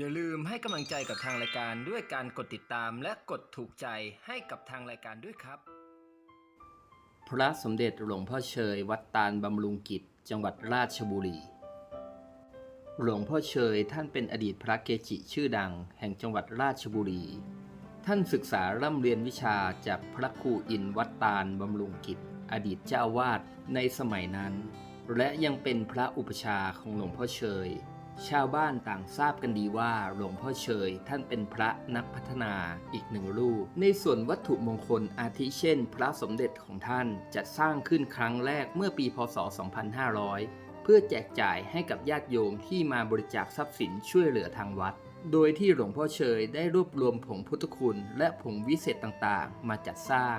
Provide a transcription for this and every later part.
อย่าลืมให้กำลังใจกับทางรายการด้วยการกดติดตามและกดถูกใจให้กับทางรายการด้วยครับ พระสมเด็จหลวงพ่อเชย วัดตาลบำรุงกิจ จังหวัดราชบุรี หลวงพ่อเชยท่านเป็นอดีตพระเกจิชื่อดังแห่งจังหวัดราชบุรี ท่านศึกษาร่ำเรียนวิชาจากพระครูอินวัดตาลบำรุงกิจ อดีตเจ้าวาดในสมัยนั้น และยังเป็นพระอุปชาของหลวงพ่อเชย ชาวบ้านต่างทราบกันดีว่าหลวงพ่อเชยท่านเป็นพระนักพัฒนาอีกหนึ่งรูป ในส่วนวัตถุมงคลอาทิเช่น พระสมเด็จของท่านจัดสร้างขึ้นครั้งแรกเมื่อปีพศ 2500 เพื่อแจกจ่ายให้กับญาติโยมที่มาบริจาคทรัพย์สินช่วยเหลือทางวัด โดยที่หลวงพ่อเชยได้รวบรวมผงพุทธคุณและผงวิเศษต่างๆ มาจัดสร้าง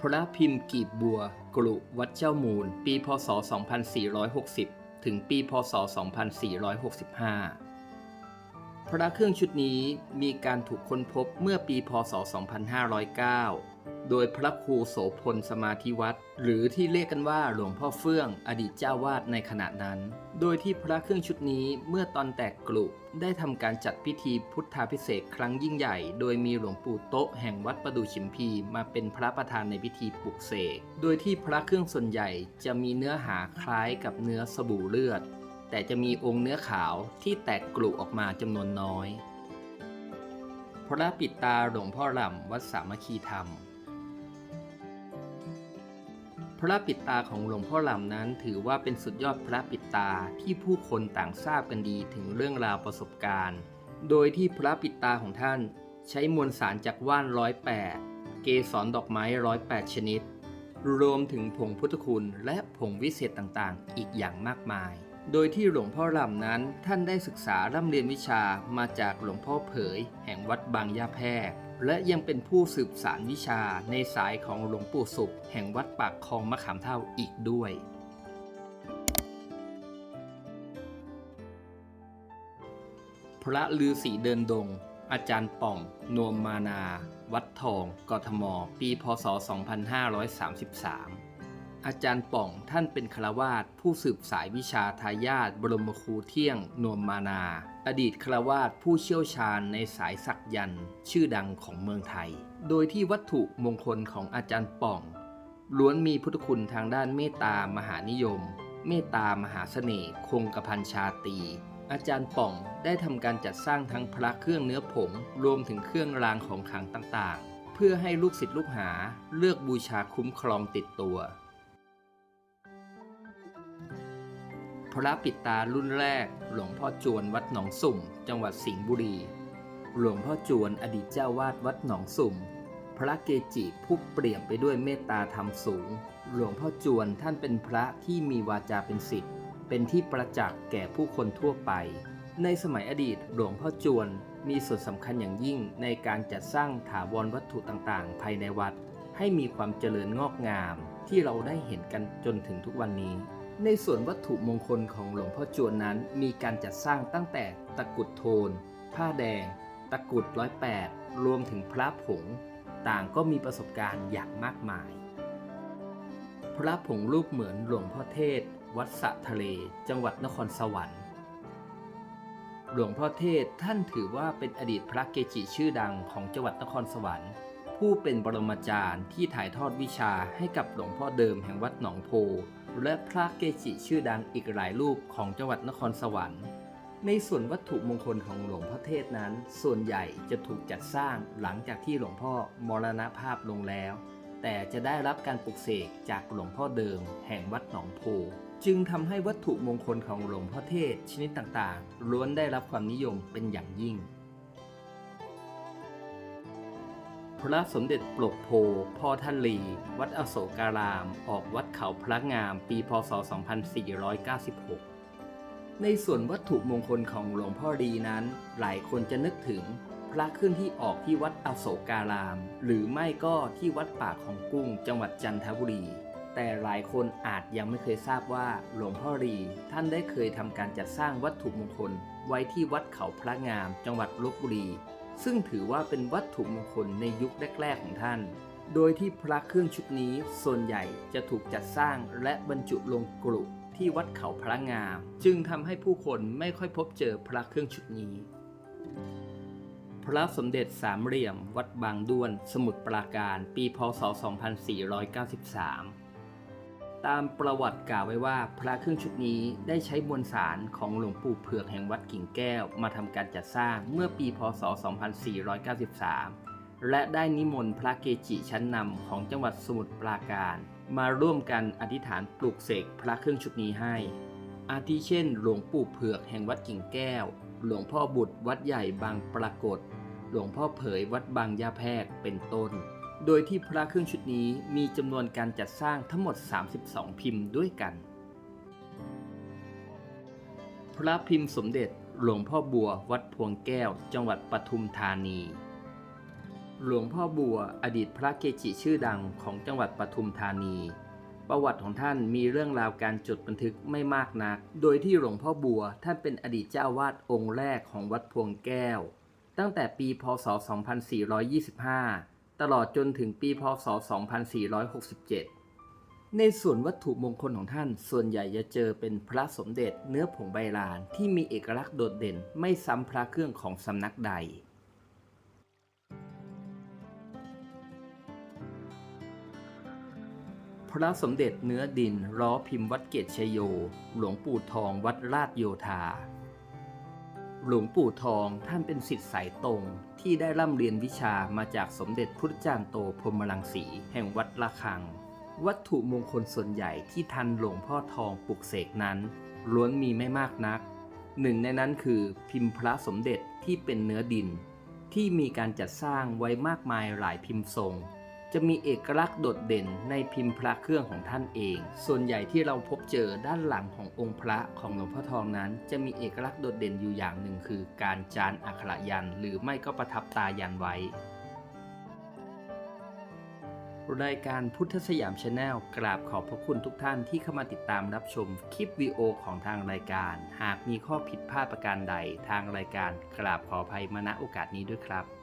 พระพิมพ์กีบบัวกรุวัดเจ้ามูล ปีพศ 2460 ถึงปีพศ 2465 พระเครื่องชุดนี้มีการถูกค้นพบเมื่อปีพศ 2509 โดยพระครูโสพลสมาธิวัตรหรือที่เรียกกันว่าหลวงพ่อเฟื่อง อดีตเจ้าวาดในขณะนั้น โดยที่พระเครื่องชุดนี้เมื่อตอนแตกกลุ่ได้ทำการจัดพิธีพุทธาพิเศษครั้งยิ่งใหญ่ โดยมีหลวงปู่โต๊ะแห่งวัดประดูชิมพีมาเป็นพระประธานในพิธีปลุกเสก โดยที่พระเครื่องส่วนใหญ่จะมีเนื้อหาคล้ายกับเนื้อสบู่เลือด แต่จะมีองค์เนื้อขาวที่แตกกลุ่ออกมาจำนวนน้อย พระปิดตาหลวงพ่อหล่ำวัดสามัคคีธรรม พระปิดตาของหลวงพ่อหลำนั้น ถือว่าเป็นสุดยอดพระปิดตาที่ผู้คนต่างทราบกันดีถึงเรื่องราวประสบการณ์ โดยที่พระปิดตาของท่านใช้มวลสารจากว่านร้อยแปดเกสรดอกไม้ร้อยแปดชนิด รวมถึงผงพุทธคุณและผงวิเศษต่างๆ อีกอย่างมากมาย โดยที่หลวงพ่อหลำนั้นท่านได้ศึกษาร่ำเรียนวิชามาจากหลวงพ่อเผย แห่งวัดบางยาแพรก และยังเป็นผู้สืบสารวิชาในสายของหลวงปู่สุข แห่งวัดปากคลองมะขามเท่าอีกด้วยพระลือศีเดินดง อาจารย์ป่อง นวมมานา วัดทอง กทม ปี พศ 2533 อาจารย์ป่องท่านเป็นคารวาสผู้สืบสายวิชาทายาทบรมครูเที่ยง นวมมานา อดีตคารวาสผู้เชี่ยวชาญในสายสักยันต์ชื่อดังของเมืองไทย โดยที่วัตถุมงคลของอาจารย์ป่อง ล้วนมีพุทธคุณทางด้านเมตตามหานิยม เมตตามหาเสน่ห์คงกระพันชาตีอาจารย์ป่องได้ทำการจัดสร้างทั้งพระเครื่องเนื้อผง รวมถึงเครื่องรางของขลังต่างๆ เพื่อให้ลูกศิษย์ลูกหาเลือกบูชาคุ้มครองติดตัว พระปิตารุ่นแรก หลวงพ่อจวนวัดหนองสุ่ม จังหวัดสิงห์บุรี หลวงพ่อจวนอดีตเจ้าวาดวัดหนองสุ่ม พระเกจิผู้เปลี่ยมไปด้วยเมตตาธรรมสูง หลวงพ่อจวนท่านเป็นพระที่มีวาจาเป็นศิษย์เป็นที่ประจักษ์แก่ผู้คนทั่วไป ในสมัยอดีตหลวงพ่อจวนมีส่วนสำคัญอย่างยิ่งในการจัดสร้างถาวรวัตถุต่างๆ ภายในวัด ให้มีความเจริญงอกงามที่เราได้เห็นกันจนถึงทุกวันนี้ ในส่วนวัตถุมงคลของหลวงพ่อจวนนั้น มีการจัดสร้างตั้งแต่ตะกุดโทน ผ้าแดง ตะกุดร้อยแปดรวมถึงพระผง ต่างก็มีประสบการณ์อย่างมากมาย พระผงรูปเหมือนหลวงพ่อเทศ วัดสะทะเล จังหวัดนครสวรรค์ หลวงพ่อเทศท่านถือว่าเป็นอดีตพระเกจิชื่อดังของจังหวัดนครสวรรค์ ผู้เป็นบรมอาจารย์ที่ถ่ายทอดวิชาให้กับหลวงพ่อเดิมแห่งวัดหนองโพ และพระเกจิชื่อดังอีกหลายรูปของจังหวัดนครสวรรค์ ในส่วนวัตถุมงคลของหลวงพ่อเทศนั้น ส่วนใหญ่จะถูกจัดสร้างหลังจากที่หลวงพ่อมรณภาพลงแล้ว แต่จะได้รับการปลุกเสกจากหลวงพ่อเดิม แห่งวัดหนองโพจึงทำให้วัตถุมงคลของหลวงพ่อเทศชนิดต่างๆล้วนได้รับความนิยมเป็นอย่างยิ่ง พระสมเด็จปลกโพพ่อท่านลี วัดอโศการาม ออกวัดเขาพระงาม ปีพศ 2496 ในส่วนวัตถุมงคลของหลวงพ่อดีนั้น หลายคนจะนึกถึงพระขึ้นที่ออกที่วัดอโศการาม หรือไม่ก็ที่วัดป่าของกุ้งจังหวัดจันทบุรี แต่หลายคนอาจยังไม่เคยทราบว่าหลวงพ่อรีท่านได้เคยทำการจัดสร้างวัตถุมงคล ไว้ที่วัดเขาพระงาม จังหวัดลบบุรี ซึ่งถือว่าเป็นวัตถุมงคลในยุคแรก ๆ ของท่าน โดยที่พระเครื่องชุดนี้ส่วนใหญ่จะถูกจัดสร้างและบรรจุลงกรุที่ที่วัดเขาพระงาม จึงทำให้ผู้คนไม่ค่อยพบเจอพระเครื่องชุดนี้ พระสมเด็จสามเหลี่ยม วัดบางด้วน สมุทรปราการ ปี พศ 2493 ตามประวัติกล่าวไว้ว่าพระเครื่องชุดนี้ได้ใช้มวลสารของหลวงปู่เผือกแห่งวัดกิ่งแก้ว มาทำการจัดสร้างเมื่อปีพศ 2493 และได้นิมนต์พระเกจิชั้นนำของจังหวัดสมุทรปราการ มาร่วมกันอธิษฐานปลูกเสกพระเครื่องชุดนี้ให้ อาทิเช่น หลวงปู่เผือกแห่งวัดกิ่งแก้ว หลวงพ่อบุตรวัดใหญ่บางปรากฏ หลวงพ่อเผยวัดบางยาแพรกเป็นต้น โดยที่พระเครื่องชุดนี้มีจำนวนการจัดสร้างทั้งหมด 32 พิมพ์ด้วยกัน พระพิมพ์สมเด็จหลวงพ่อบัววัดพวงแก้ว จังหวัดปทุมธานี หลวงพ่อบัวอดีตพระเกจิชื่อดังของจังหวัดปทุมธานี ประวัติของท่านมีเรื่องราวการจดบันทึกไม่มากนัก โดยที่หลวงพ่อบัวท่านเป็นอดีตเจ้าวาดองค์แรกของวัดพวงแก้ว ตั้งแต่ปีพศ 2425 ตลอดจนถึงปีพศ 2467 ในส่วนวัตถุมงคลของท่าน ส่วนใหญ่จะเจอเป็นพระสมเด็จเนื้อผงใบลานที่มีเอกลักษณ์โดดเด่นไม่ซ้ำพระเครื่องของสำนักใดพระสมเด็จเนื้อดินล้อพิมพ์วัดเกตชยโย หลวงปู่ทองวัดราชโยธา หลวงปู่ทองท่านเป็นศิษย์สายตรงที่ได้ร่ำเรียนวิชามาจากสมเด็จพุทธจารย์โตพรมรังสีแห่งวัดละคัง วัตถุมงคลส่วนใหญ่ที่ทันหลวงพ่อทองปลุกเสกนั้น ล้วนมีไม่มากนัก หนึ่งในนั้นคือพิมพ์พระสมเด็จที่เป็นเนื้อดิน ที่มีการจัดสร้างไว้มากมายหลายพิมพ์ทรง จะมีเอกลักษณ์โดดเด่นในพิมพ์พระเครื่องของท่านเอง ส่วนใหญ่ที่เราพบเจอด้านหลังขององค์พระของหลวงพ่อทองนั้น จะมีเอกลักษณ์โดดเด่นอยู่อย่างหนึ่งคือ การจานอักขระยัน หรือไม่ก็ประทับตายันไว้ รายการพุทธสยามชาแนลกราบขอบพระคุณทุกท่านที่เข้ามาติดตามรับชมคลิปวิดีโอของทางรายการ หากมีข้อผิดพลาดประการใดทางรายการกราบขออภัยมาณโอกาสนี้ด้วยครับ